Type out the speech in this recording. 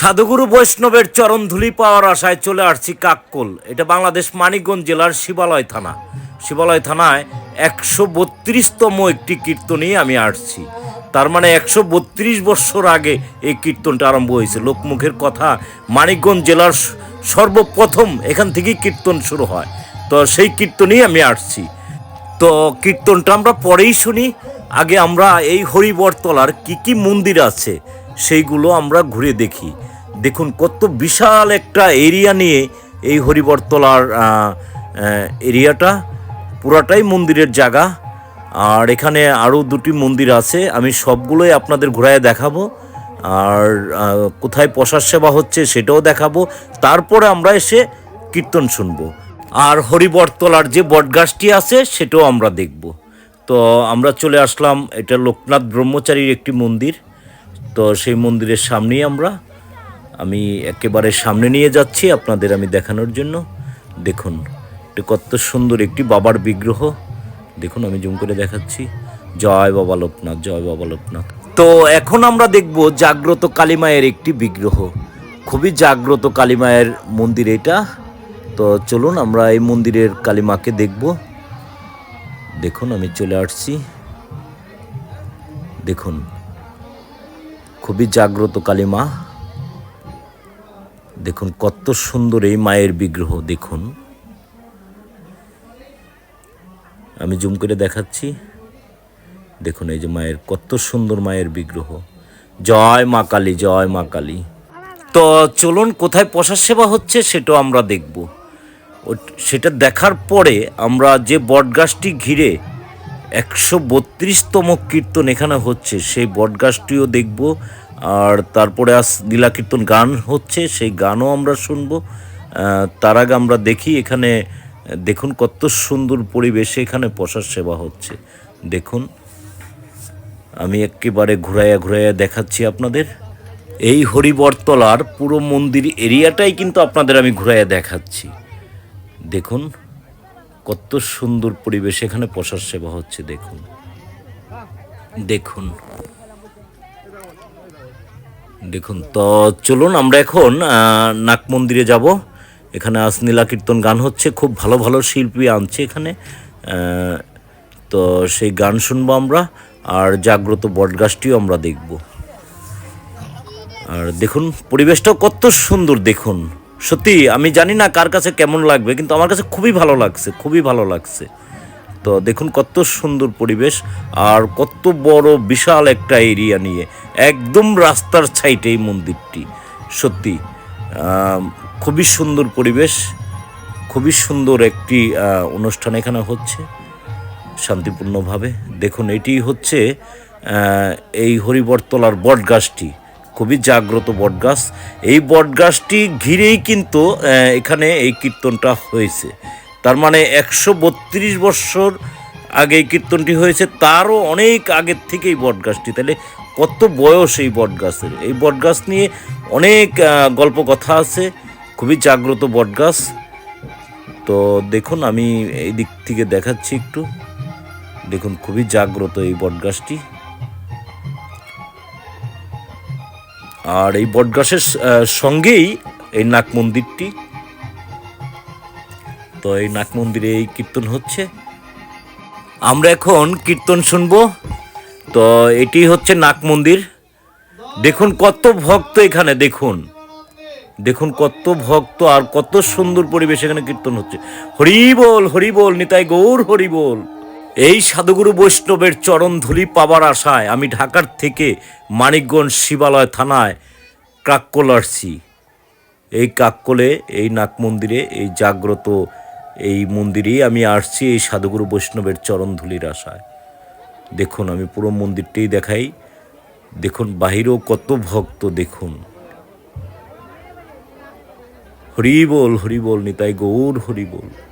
সাধুগুরু বৈষ্ণবের চরণধুলি পাওয়ার আশায় চলে আসছি কাককোল। এটা বাংলাদেশ মানিকগঞ্জ জেলার শিবালয় থানা। শিবালয় থানায় একশো বত্রিশতম একটি কীর্তনেই আমি আসছি। তার মানে একশো বত্রিশ বৎসর আগে এই কীর্তনটা আরম্ভ হয়েছে। লোকমুখের কথা মানিকগঞ্জ জেলার সর্বপ্রথম এখান থেকেই কীর্তন শুরু হয়। তো সেই কীর্তনেই আমি আসছি। তো কীর্তনটা আমরা পরেই শুনি। আগে আমরা এই হরিবরতলার কি কি মন্দির আছে, সেইগুলো আমরা ঘুরে দেখি। দেখুন কত বিশাল একটা এরিয়া নিয়ে এই হরিবরতলার এরিয়াটা। পুরাটাই মন্দিরের জায়গা। আর এখানে আরও দুটি মন্দির আছে, আমি সবগুলোই আপনাদের ঘোরায় দেখাবো। আর কোথায় প্রসাদ সেবা হচ্ছে সেটাও দেখাবো। তারপরে আমরা এসে কীর্তন শুনব। আর হরিবরতলার যে বটগাছটি আছে সেটাও আমরা দেখব। তো আমরা চলে আসলাম, এটা লোকনাথ ব্রহ্মচারীর একটি মন্দির। তো সেই মন্দিরের সামনেই আমরা আমি একেবারে সামনে নিয়ে যাচ্ছি আপনাদের আমি দেখানোর জন্য। দেখুন এটা কত সুন্দর একটি বাবার বিগ্রহ। দেখুন, আমি জুম করে দেখাচ্ছি। জয় বাবা লোকনাথ, জয় বাবা লোকনাথ। তো এখন আমরা দেখব জাগ্রত কালীমায়ের একটি বিগ্রহ। খুবই জাগ্রত কালীমায়ের মন্দির এটা। তো চলুন, আমরা এই মন্দিরের কালীমাকে দেখব। দেখুন, আমি চলে আসছি। দেখুন, খুবই জাগ্রত কালীমা দেখুন, কত সুন্দর এই মায়ের বিগ্রহ, দেখুন। আমি জুম করে দেখাচ্ছি। দেখুন এই যে মায়ের, কত সুন্দর মায়ের বিগ্রহ। জয় মা কালী, জয় মা কালী। তো চলুন, কোথায় প্রসাদ সেবা হচ্ছে সেটাও আমরা দেখব। সেটা দেখার পরে আমরা যে বটগাছটি ঘিরে একশো বত্রিশতম কীর্তন এখানে হচ্ছে, সেই বটগাছটিও দেখব। আর তারপরে আস লীলা কীর্তন গান হচ্ছে, সেই গানও আমরা শুনব। তার আগে আমরা দেখি এখানে, দেখুন কত সুন্দর পরিবেশে এখানে প্রসাদ সেবা হচ্ছে। দেখুন, আমি একেবারে ঘুরাইয়া ঘুরাইয়া দেখাচ্ছি আপনাদের। এই হরিবরতলার পুরো মন্দির এরিয়াটাই কিন্তু আপনাদের আমি ঘুরাইয়া দেখাচ্ছি। দেখুন, কত সুন্দর পরিবেশ এখানে প্রসাদ সেবা হচ্ছে, দেখুন। দেখুন। দেখুন, তো চলুন, আমরা এখন নাক মন্দিরে যাব। এখানে আজ নীলা কীর্তন গান হচ্ছে, খুব ভালো ভালো শিল্পী আনছে এখানে। তো সেই গান শুনব আমরা, আর জাগ্রত বটগাছটিও আমরা দেখব। আর দেখুন, পরিবেশটাও কত সুন্দর, দেখুন। সত্যি, আমি জানি না কার কাছে কেমন লাগবে, কিন্তু আমার কাছে খুবই ভালো লাগছে, খুবই ভালো লাগছে। তো দেখুন কত সুন্দর পরিবেশ আর কত বড় বিশাল একটা এরিয়া নিয়ে একদম রাস্তার সাইডে এই মন্দিরটি। সত্যি খুবই সুন্দর পরিবেশ, খুবই সুন্দর একটি অনুষ্ঠান এখানে হচ্ছে শান্তিপূর্ণভাবে। দেখুন, এটি হচ্ছে এই হরিবরতলার বটগাছটি। খুবই জাগ্রত বটগাছ। এই বটগাছটি ঘিরেই কিন্তু এখানে এই কীর্তনটা হয়েছে। তার মানে একশো বত্রিশ বৎসর আগে এই কীর্তনটি হয়েছে, তারও অনেক আগের থেকে এই বটগাছটি। তাহলে কত বয়স এই বটগাছের? এই বটগাছ নিয়ে অনেক গল্প কথা আছে, খুবই জাগ্রত বটগাছ। তো দেখুন, আমি এই দিক থেকে দেখাচ্ছি একটু। দেখুন, খুবই জাগ্রত এই বটগাছটি। আর এই বটগাছের সঙ্গেই এই নাক মন্দিরটি তো এই নাক মন্দিরে এই কীর্তন হচ্ছে। আমরা এখন কীর্তন শুনব। তো এটি হচ্ছে নাক মন্দির দেখুন কত ভক্ত এখানে, দেখুন। দেখুন কত ভক্ত আর কত সুন্দর পরিবেশ এখানে কীর্তন হচ্ছে। হরি বল হরি বল, নিতাই গৌর, হরি বল। এই সাধুগুরু বৈষ্ণবের চরণ ধুলি পাবার আশায় আমি ঢাকার থেকে মানিকগঞ্জ শিবালয় থানায় কাক্কল আসছি। এই কাক্কলে, এই নাক মন্দিরে এই জাগ্রত এই মন্দিরেই আমি আসছি, এই সাধুগুরু বৈষ্ণবের চরণধুলির আশায়। দেখুন, আমি পুরো মন্দিরটাই দেখাই। দেখুন, বাহিরেও কত ভক্ত, দেখুন। হরি বল হরি বল, নিতাই গৌর হরি বল।